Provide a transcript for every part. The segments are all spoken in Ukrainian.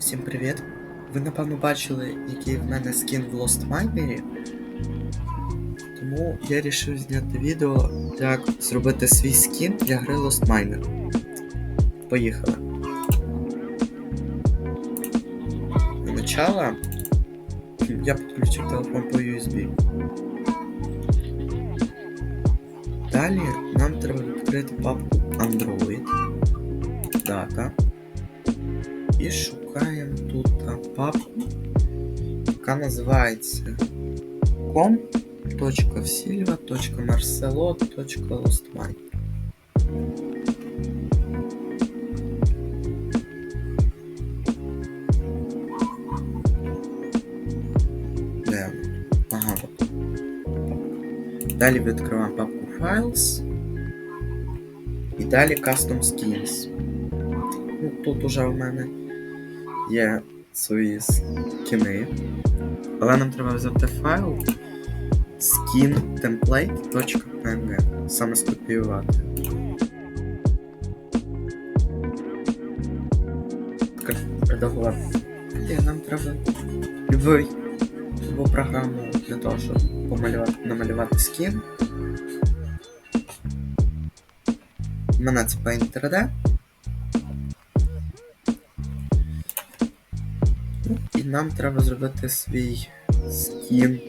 Всім привіт! Ви напевно бачили, який в мене скін в Lost Miner. Тому я вирішив зняти відео, як зробити свій скін для гри Lost Miner. Поїхали. Для начала я підключив телефон по USB. Далі нам треба відкрити папку Android. Дата. І шукаємо тут папку, яка називається com.vsilva.marcelo.lostmine. Де? вона? Ага, от. Далі відкриваємо папку Files. І далі Custom Skins. Ну, тут уже в мене є свої скіни. Але нам треба взяти файл skin template.png. Саме скопіювати. Редагувати. Нам треба любий, любу програму для того, щоб помалювати, намалювати скін. У мене це Paint 3D. Нам треба зробити свій скін.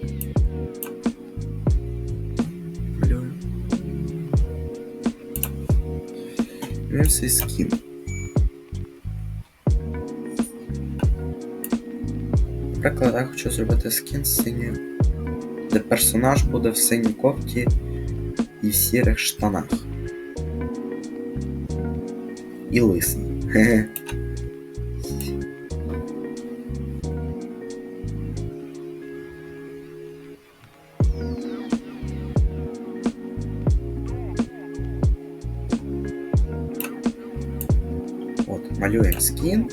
Малюємо. Малюємо свій скін. Наприклад, я хочу зробити скін синьою, де персонаж буде в синій кофті і в сірих штанах. І лисий. От, малюємо скін.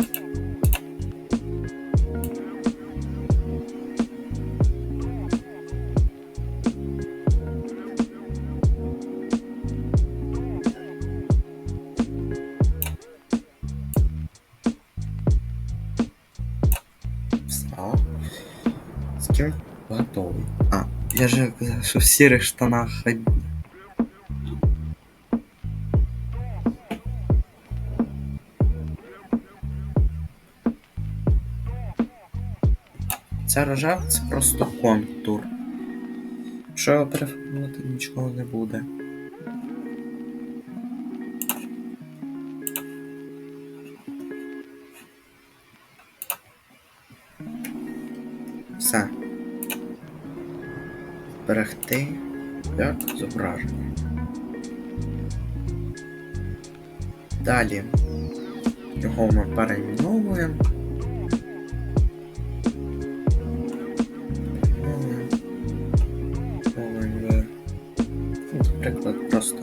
Все. Скін готовий. А, я же казав, що в сірих штанах хай Ця рожа це просто контур. Якщо його перефарбувати, нічого не буде. Все. Зберегти як зображення. Далі його ми перейменовуємо. приклад просто.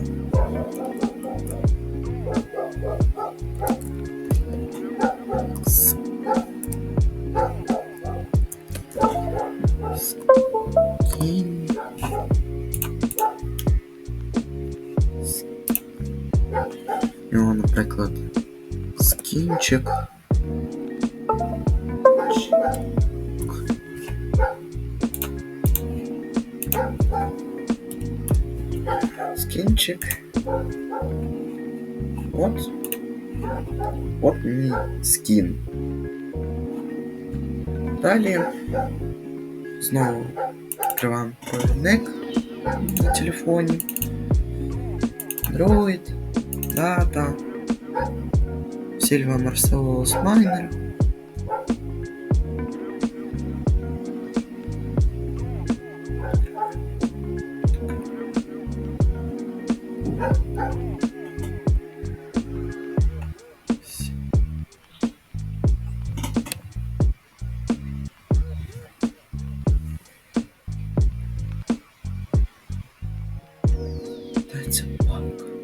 Ну, наприклад, Скинчик. Скінчик. От. От мій скін. Далі знову відкриваємо провідник на телефоні. Android, дата, Сільва Марсело Майнер. 대체 방금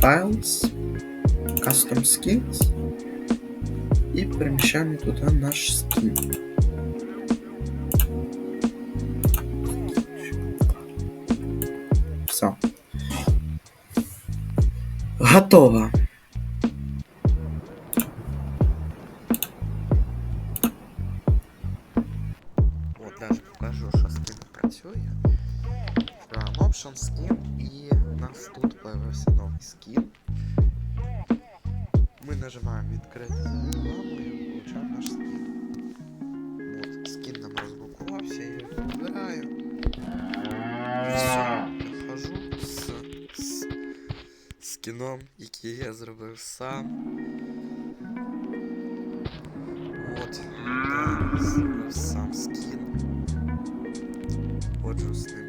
Files, Custom Skins и перемещаем туда наш скин. Все. Готово. От, даже покажу, що скін працює. Прям Option Skin і у нас тут появился новый скин мы нажимаем відкрити рекламу и получаем наш скин От, скін нам розблокувався, я його вибираю. Все, виходжу з, з який я зробив сам. вот да, зробив сам скін. Ходжу з ним.